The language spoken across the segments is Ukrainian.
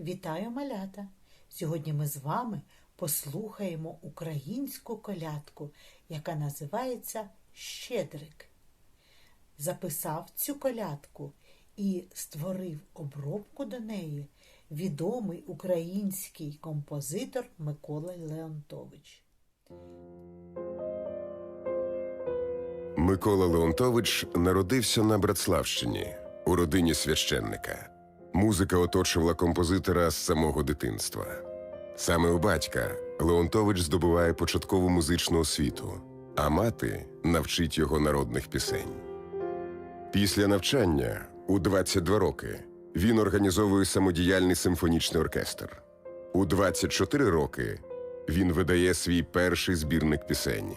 Вітаю малята! Сьогодні ми з вами послухаємо українську колядку, яка називається Щедрик. Записав цю колядку і створив обробку до неї відомий український композитор Микола Леонтович. Микола Леонтович народився на Братславщині у родині священника. Музика оточувала композитора з самого дитинства. Саме у батька Леонтович здобуває початкову музичну освіту, а мати навчить його народних пісень. Після навчання у 22 роки він організовує самодіяльний симфонічний оркестр. У 24 роки він видає свій перший збірник пісень.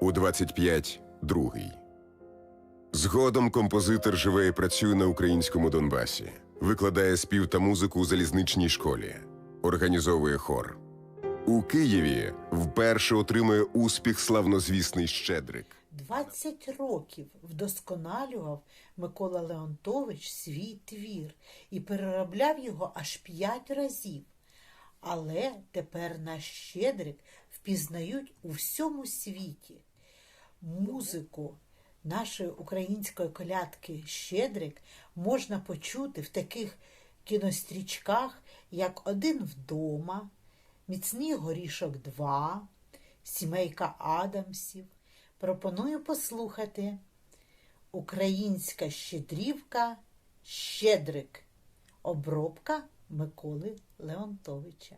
У 25 – другий. Згодом композитор живе і працює на українському Донбасі, викладає спів та музику у залізничній школі, організовує хор. У Києві вперше отримує успіх славнозвісний Щедрик. 20 років вдосконалював Микола Леонтович свій твір і переробляв його аж 5 разів. Але тепер наш щедрик впізнають у всьому світі. Музику нашої української колядки Щедрик можна почути в таких кінострічках, як Один вдома, Міцний горішок 2, Сімейка Адамсів. Пропоную послухати Українська щедрівка Щедрик. Обробка Миколи Леонтовича.